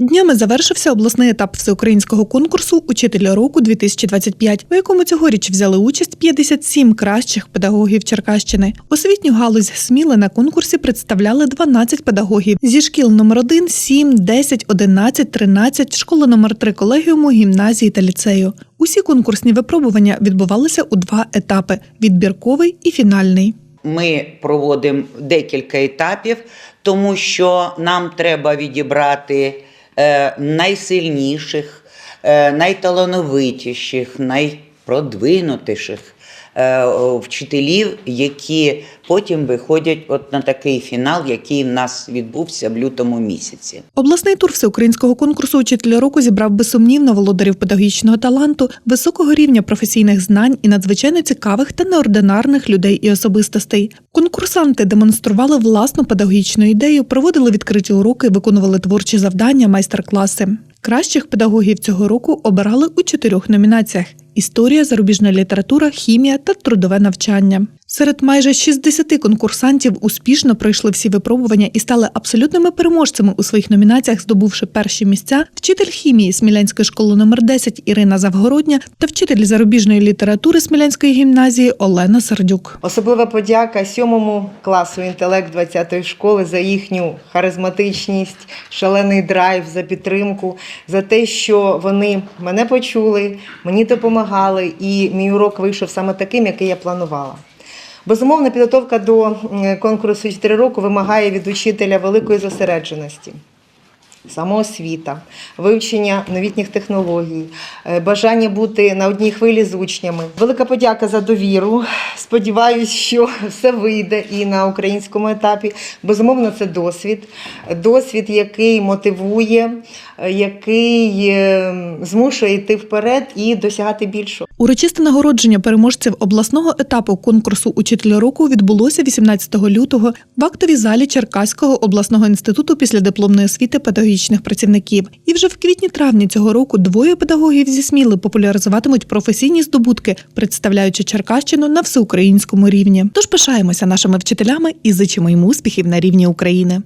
Днями завершився обласний етап всеукраїнського конкурсу Учителя року 2025 у якому цьогоріч взяли участь 57 кращих педагогів Черкащини. Освітню галузь Сміли на конкурсі представляли 12 педагогів зі шкіл номер 1, 7, 10, 11, 13, школи номер 3 колегіуму, гімназії та ліцею. Усі конкурсні випробування відбувалися у два етапи: відбірковий і фінальний. Ми проводимо декілька етапів, тому що нам треба відібрати найсильніших, е, найталановитіших, найпродвинутіших. е, вчителів, які потім виходять от на такий фінал, який в нас відбувся в лютому місяці. Обласний тур всеукраїнського конкурсу Учителя року зібрав безсумнівно володарів педагогічного таланту, високого рівня професійних знань і надзвичайно цікавих та неординарних людей і особистостей. Конкурсанти демонстрували власну педагогічну ідею, проводили відкриті уроки, виконували творчі завдання, майстер-класи. Кращих педагогів цього року обирали у чотирьох номінаціях: історія, зарубіжна література, хімія та трудове навчання. Серед майже 60 конкурсантів успішно пройшли всі випробування і стали абсолютними переможцями у своїх номінаціях, здобувши перші місця вчитель хімії Смілянської школи номер 10 Ірина Завгородня та вчитель зарубіжної літератури Смілянської гімназії Олена Сердюк. Особлива подяка сьомому класу інтелект 20-ї школи за їхню харизматичність, шалений драйв, за підтримку, за те, що вони мене почули, мені допомагали, і мій урок вийшов саме таким, який я планувала. Безумовно, підготовка до конкурсу 4 року вимагає від учителя великої зосередженості. Самоосвіта, вивчення новітніх технологій, е, бажання бути на одній хвилі з учнями. Велика подяка за довіру. Сподіваюсь, що все вийде і на українському етапі. Безумовно, це досвід. Досвід, який мотивує, е, який е, змушує йти вперед і досягати більшого. Урочисте нагородження переможців обласного етапу конкурсу Учителя року відбулося 18 лютого в актовій залі Черкаського обласного інституту післядипломної освіти педагогічних працівників. І вже в квітні-травні цього року двоє педагогів зі Сміли популяризуватимуть професійні здобутки, представляючи Черкащину на всеукраїнському рівні. Тож пишаємося нашими вчителями і зичимо їм успіхів на рівні України.